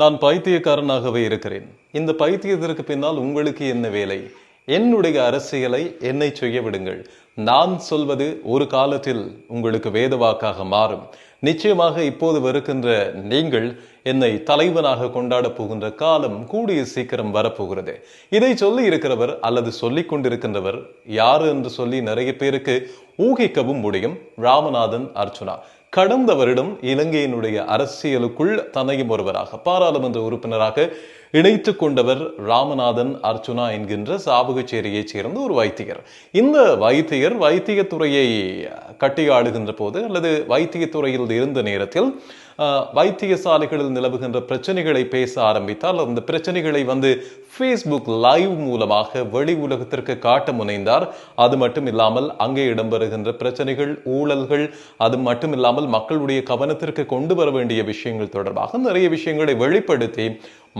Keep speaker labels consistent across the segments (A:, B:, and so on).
A: நான் பைத்தியக்காரனாகவே இருக்கிறேன். இந்த பைத்தியத்திற்கு பின்னால் உங்களுக்கு என்ன வேலை? என்னுடைய அரசியலை என்னை செய்ய விடுங்கள். நான் சொல்வது ஒரு காலத்தில் உங்களுக்கு வேதவாக்காக மாறும். நிச்சயமாக இப்போது வருகின்ற நீங்கள் என்னை தலைவனாக கொண்டாட போகின்ற காலம் கூடிய சீக்கிரம் வரப்போகிறது. இதை சொல்லி இருக்கிறவர் அல்லது சொல்லிக் கொண்டிருக்கின்றவர் யாரு என்று சொல்லி நிறைய பேருக்கு ஊகிக்கவும் முடியும். ராமநாதன் அர்ச்சுனா கடந்த வருடம் இலங்கையினுடைய அரசியலுக்குள் தன்னையும் ஒருவராக பாராளுமன்ற உறுப்பினராக இணைத்து கொண்டவர் ராமநாதன் அர்ச்சுனா என்கின்ற சாபகச்சேரியைச் சேர்ந்த ஒரு வைத்தியர். இந்த வைத்தியர் வைத்தியத்துறையை கட்டியாளுகின்ற போது அல்லது வைத்தியத்துறையில் இருந்த நேரத்தில் வைத்தியசாலைகளில் நிலவுகின்ற பிரச்சனைகளை பேச ஆரம்பித்தால் அந்த பிரச்சனைகளை வந்து ஃபேஸ்புக் லைவ் மூலமாக வெளி உலகத்திற்கு காட்ட முனைந்தார். அது மட்டும் இல்லாமல் அங்கே இடம்பெறுகின்ற பிரச்சனைகள் ஊழல்கள் அது மட்டும் இல்லாமல் மக்களுடைய கவனத்திற்கு கொண்டு வர வேண்டிய விஷயங்கள் தொடர்பாக நிறைய விஷயங்களை வெளிப்படுத்தி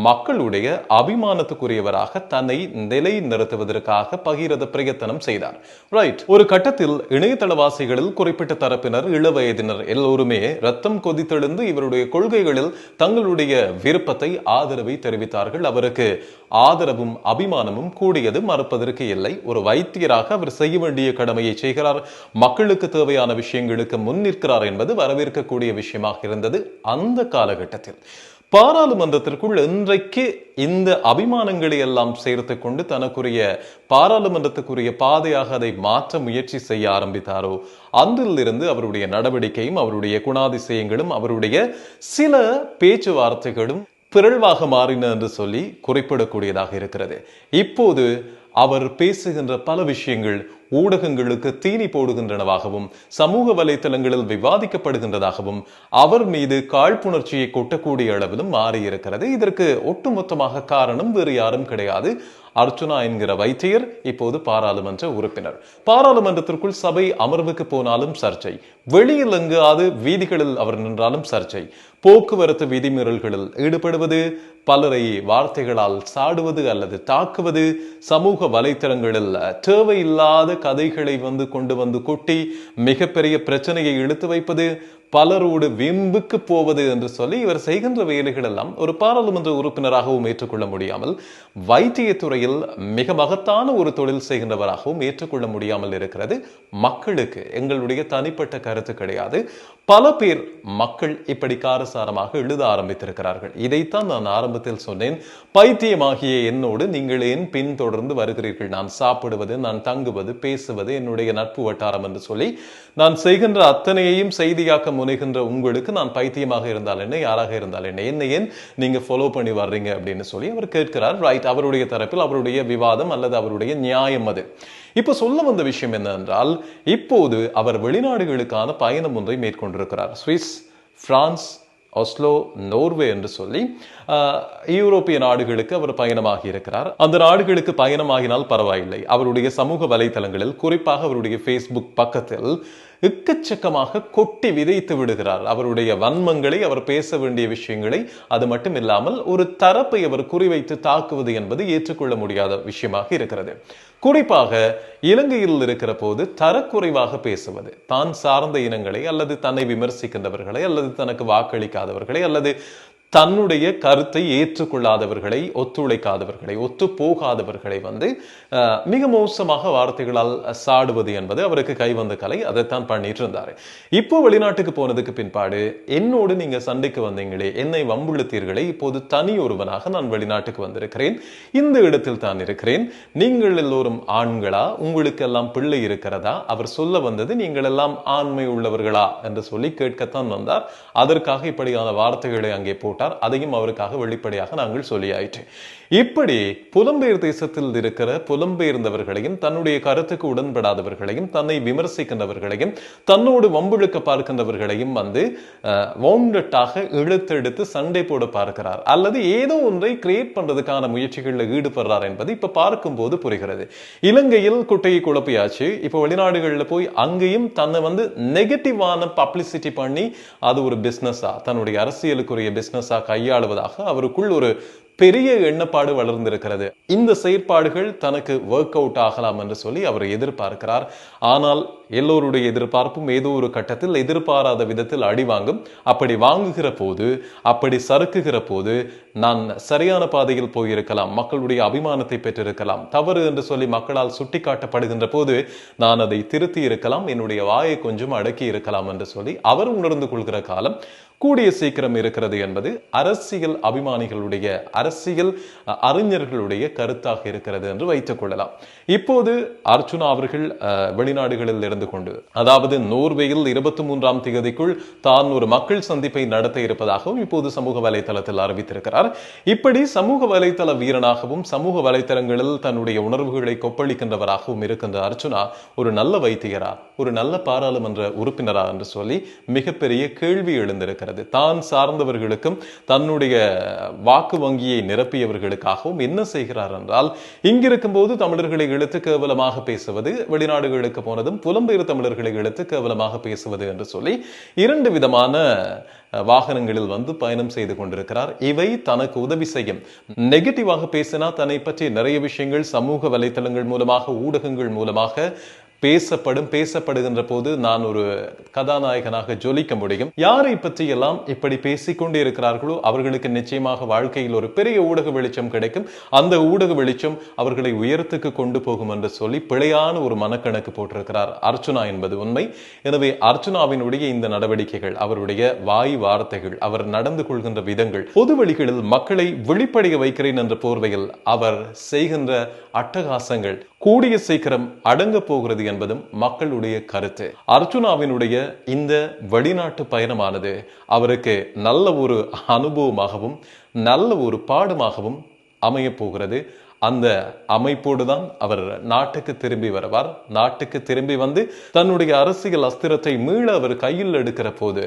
A: மக்களுடைய அபிமானத்துக்குரியவராக தன்னை நிலை நிறுத்துவதற்காக பகிரத பிரயத்தனம் செய்தார். ரைட் ஒரு கட்டத்தில் இணையதளவாசிகளில் குறிப்பிட்ட தரப்பினர் இளவயதினர் எல்லோருமே ரத்தம் கொதித்தெழுந்து இவருடைய கொள்கைகளில் தங்களுடைய விருப்பத்தை ஆதரவை தெரிவித்தார்கள். அவருக்கு ஆதரவும் அபிமானமும் கூடியது மறுப்பதற்கு இல்லை. ஒரு வைத்தியராக அவர் செய்ய வேண்டிய கடமையை செய்கிறார். மக்களுக்கு தேவையான விஷயங்களுக்கு முன் நிற்கிறார் என்பது வரவேற்கக்கூடிய விஷயமாக இருந்தது. அந்த காலகட்டத்தில் பாராளுமன்றத்திற்குள் இன்றைக்கு இந்த அபிமானங்களை எல்லாம் சேர்த்து கொண்டு தனக்குரிய பாராளுமன்றத்துக்குரிய பாதையாக அதை மாற்ற முயற்சி செய்ய ஆரம்பித்தாரோ அன்றிலிருந்து அவருடைய நடவடிக்கையும் அவருடைய குணாதிசயங்களும் அவருடைய சில பேச்சுவார்த்தைகளும் பிறழ்வாக மாறின என்று சொல்லி குறிப்பிடக்கூடியதாக இருக்கிறது. இப்போது அவர் பேசுகின்ற பல விஷயங்கள் ஊடகங்களுக்கு தீனி போடுகின்றனவாகவும் சமூக வலைத்தளங்களில் விவாதிக்கப்படுகின்றதாகவும் அவர் மீது காழ்ப்புணர்ச்சியை கொட்டக்கூடிய அளவிலும் மாறியிருக்கிறது. இதற்கு ஒட்டுமொத்தமாக காரணம் வேறு யாரும் கிடையாது. அர்ச்சுனா என்கிற வைத்தியர் இப்போது பாராளுமன்ற உறுப்பினர். பாராளுமன்றத்திற்குள் சபை அமர்வுக்கு போனாலும் சர்ச்சை. வெளியில் எங்காவது வீதிகளில் அவர் நின்றாலும் சர்ச்சை. போக்குவரத்து விதிமீறல்களில் ஈடுபடுவது பலரை வார்த்தைகளால் சாடுவது அல்லது தாக்குவது சமூக வலைத்தளங்களில் தேவையில்லாத கதைகளை வந்து கொண்டு வந்து கொட்டி மிகப்பெரிய பிரச்சனையை இழுத்து வைப்பது பலரோடு விம்புக்கு போவது என்று சொல்லி இவர் செய்கின்ற வேலைகள் எல்லாம் ஒரு பாராளுமன்ற உறுப்பினராகவும் ஏற்றுக்கொள்ள முடியாமல் வைத்தியத்துறையில் மிக மகத்தான ஒரு தொழில் செய்கின்றவராகவும் ஏற்றுக்கொள்ள முடியாமல் இருக்கிறது. மக்களுக்கு எங்களுடைய தனிப்பட்ட கருத்து கிடையாது. பல பேர் மக்கள் இப்படி காரசாரமாக எழுத ஆரம்பித்திருக்கிறார்கள். இதைத்தான் நான் ஆரம்பத்தில் சொன்னேன். பைத்தியமாகிய என்னோடு நீங்கள் ஏன் பின்தொடர்ந்து வருகிறீர்கள்? நான் சாப்பிடுவது நான் தங்குவது பேசுவது என்னுடைய நட்பு வட்டாரம் என்று சொல்லி நான் செய்கின்ற அத்தனையையும் செய்தியாக்க முனைகின்ற உங்களுக்கு நான் பைத்தியமாக இருந்தால் என்ன யாராக இருந்தால் என்ன? என்ன ஏன் நீங்க ஃபாலோ பண்ணி வர்றீங்க அப்படின்னு சொல்லி அவர் கேட்கிறார். ரைட் அவருடைய தரப்பில் அவருடைய விவாதம் அல்லது அவருடைய நியாயம் அது. இப்போ சொல்ல வந்த விஷயம் என்னவென்றால் இப்போது அவர் வெளிநாடுகளுக்கான பயணம் ஒன்றை மேற்கொண்டிருக்கிறார். சுவிஸ் பிரான்ஸ் ஒஸ்லோ நோர்வே என்று சொல்லி யூரோப்பிய நாடுகளுக்கு அவர் பயணமாகி இருக்கிறார். அந்த நாடுகளுக்கு பயணமாகினால் பரவாயில்லை. அவருடைய சமூக வலைதளங்களில் குறிப்பாக அவருடைய ஃபேஸ்புக் பக்கத்தில் எக்கச்சக்கமாக கொட்டி விதைத்து விடுகிறார். அவருடைய வன்மங்களை அவர் பேச வேண்டிய விஷயங்களை அது மட்டும் இல்லாமல் ஒரு தரப்பை அவர் குறிவைத்து தாக்குவது என்பது ஏற்றுக்கொள்ள முடியாத விஷயமாக இருக்கிறது. குறிப்பாக இலங்கையில் இருக்கிற போது தரக்குறைவாக பேசுவது. தான் சார்ந்த இனங்களை அல்லது தன்னை விமர்சிக்கின்றவர்களை அல்லது தனக்கு வாக்களிக்காதவர்களை அல்லது தன்னுடைய கருத்தை ஏற்றுக்கொள்ளாதவர்களை ஒத்துழைக்காதவர்களை ஒத்து போகாதவர்களை வந்து மிக மோசமாக வார்த்தைகளால் சாடுவது என்பது அவருக்கு கைவந்த கலை. அதைத்தான் பண்ணிட்டு இருந்தாரு. இப்போ வெளிநாட்டுக்கு போனதுக்கு பின்பாடு என்னோடு நீங்க சண்டைக்கு வந்தீங்களே என்னை வம்புழுத்தீர்களே இப்போது தனி ஒருவனாக நான் வெளிநாட்டுக்கு வந்திருக்கிறேன். இந்த இடத்தில் தான் இருக்கிறேன். நீங்கள் எல்லோரும் ஆண்களா? உங்களுக்கு எல்லாம் பிள்ளை இருக்கிறதா? அவர் சொல்ல வந்தது நீங்கள் எல்லாம் ஆண்மை உள்ளவர்களா? என்று சொல்லி கேட்கத்தான் வந்தார். அதற்காக இப்படியான வார்த்தைகளை அங்கே போட்டார். மாட்டார் அதையும் அவருக்காக வெளிப்படையாக நாங்கள் சொல்லியாயிற்று. இப்படி புலம்பெயர் தேசத்தில் இருக்கிற புலம்பெயர்ந்தவர்களையும் தன்னுடைய கருத்துக்கு உடன்படாதவர்களையும் தன்னை விமர்சிக்கின்றவர்களையும் தன்னோடு வம்புழுக்க பார்க்கின்றவர்களையும் வந்து வவுண்டட்டாக இழுத்தெடுத்து சண்டை போட பார்க்கிறார். அல்லது ஏதோ ஒன்றை கிரியேட் பண்றதுக்கான முயற்சிகளில் ஈடுபடுறார் என்பது இப்ப பார்க்கும்போது புரிகிறது. இலங்கையில் குட்டையை குழப்பியாச்சு. இப்போ வெளிநாடுகளில் போய் அங்கேயும் தன்னை வந்து நெகட்டிவான பப்ளிசிட்டி பண்ணி அது ஒரு பிஸ்னஸா தன்னுடைய அரசியலுக்குரிய பிஸ்னஸ் கையாளுவதாக அவருக்குள் ஒரு பெரிய எண்ணப்பாடு வளர்ந்திருக்கிறது. இந்த செயற்பாடுகள் தனக்கு ஒர்க் அவுட் ஆகலாம் என்று சொல்லி அவர் எதிர்பார்க்கிறார். ஆனால் எல்லோருடைய எதிர்பார்ப்பும் ஏதோ ஒரு கட்டத்தில் எதிர்பாராத விதத்தில் அடி வாங்கும். அப்படி வாங்குகிற போது அப்படி சறுக்குகிற போது நான் சரியான பாதையில் போயிருக்கலாம் மக்களுடைய அபிமானத்தை பெற்றிருக்கலாம் தவறு என்று சொல்லி மக்களால் சுட்டிக்காட்டப்படுகின்ற போது நான் அதை திருத்தி இருக்கலாம் என்னுடைய வாயை கொஞ்சம் அடக்கி இருக்கலாம் என்று சொல்லி அவர் உணர்ந்து கொள்கிற காலம் கூடிய சீக்கிரம் இருக்கிறது என்பது அரசியல் அபிமானிகளுடைய அரசியல் அறிஞர்களுடைய கருத்தாக இருக்கிறது என்று வைத்துக் கொள்ளலாம். இப்போது அர்ச்சுனா அவர்கள் வெளிநாடுகளில் இருந்து கொண்டு அதாவது நோர்வேயில் இருபத்தி மூன்றாம் தேதிக்குள் தான் ஒரு மக்கள் சந்திப்பை நடத்த இருப்பதாகவும் இப்போது சமூக வலைதளத்தில் அறிவித்திருக்கிறார். இப்படி சமூக வலைதள வீரனாகவும் சமூக வலைதளங்களில் தன்னுடைய உணர்வுகளை கொப்பளிக்கின்றவராகவும் இருக்கின்ற அர்ச்சுனா ஒரு நல்ல வைத்தியரா ஒரு நல்ல பாராளுமன்ற உறுப்பினரா என்று சொல்லி மிகப்பெரிய கேள்வி எழுந்திருக்கிறது. தான் சார்ந்தவர்களுக்கும் தன்னுடைய வாக்கு வங்கியை நிரப்பியவர்களுக்காகவும் என்ன செய்கிறார் என்றால் இங்கிருக்கும் போது தமிழர்களை இழுத்து கேவலமாக பேசுவது வெளிநாடுகளுக்கு போனதும் புலம்பெயர் தமிழர்களை இழுத்து கேவலமாக பேசுவது என்று சொல்லி இரண்டு விதமான வாகனங்களில் வந்து பயணம் செய்து கொண்டிருக்கிறார். இவை தனக்கு உதவி செய்யும். நெகட்டிவாக பேசினா தன்னை பற்றி நிறைய விஷயங்கள் சமூக வலைத்தளங்கள் மூலமாக ஊடகங்கள் மூலமாக பேசப்படும் பேசப்படுகின்ற போது நான் ஒரு கதாநாயகனாக ஜொலிக்க முடியும். யாரை பற்றியெல்லாம் இப்படி பேசிக்கொண்டே இருக்கிறார்களோ அவர்களுக்கு நிச்சயமாக வாழ்க்கையில் ஒரு பெரிய ஊடக வெளிச்சம் கிடைக்கும். அந்த ஊடக வெளிச்சம் அவர்களை உயரத்துக்கு கொண்டு போகும் என்று சொல்லி பிழையான ஒரு மனக்கணக்கு போட்டிருக்கிறார் அர்ச்சுனா என்பது உண்மை. எனவே அர்ச்சுனாவினுடைய இந்த நடவடிக்கைகள் அவருடைய வாய் வார்த்தைகள் அவர் நடந்து கொள்கின்ற விதங்கள் பொது வழிகளில் மக்களை வெளிப்படைய வைக்கிறேன் என்ற போர்வையில் அவர் செய்கின்ற அட்டகாசங்கள் கூடிய சீக்கிரம் அடங்க போகிறது என்பதும் மக்களுடைய கருத்து. அர்ஜுனாவினுடைய இந்த வெளிநாட்டு பயணமானது அவருக்கு நல்ல ஒரு அனுபவமாகவும் நல்ல ஒரு பாடமாகவும் அமைய போகிறது. அந்த அமைப்போடு தான் அவர் நாட்டுக்கு திரும்பி வருவார். நாட்டுக்கு திரும்பி வந்து தன்னுடைய அரசியல் அஸ்திரத்தை மீள அவர் கையில் எடுக்கிற போது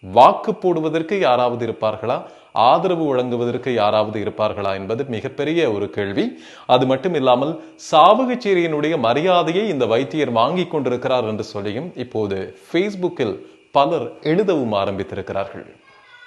A: வாக்கு போடுவதற்கு யாராவது இருப்பார்களா? ஆதரவு வழங்குவதற்கு யாராவது இருப்பார்களா என்பது மிகப்பெரிய ஒரு கேள்வி. அது மட்டும் இல்லாமல் சாவகச்சேரியினுடைய மரியாதையை இந்த வைத்தியர் வாங்கி கொண்டிருக்கிறார் என்று சொல்லியும் இப்போது ஃபேஸ்புக்கில் பலர் எழுதவும் ஆரம்பித்திருக்கிறார்கள்.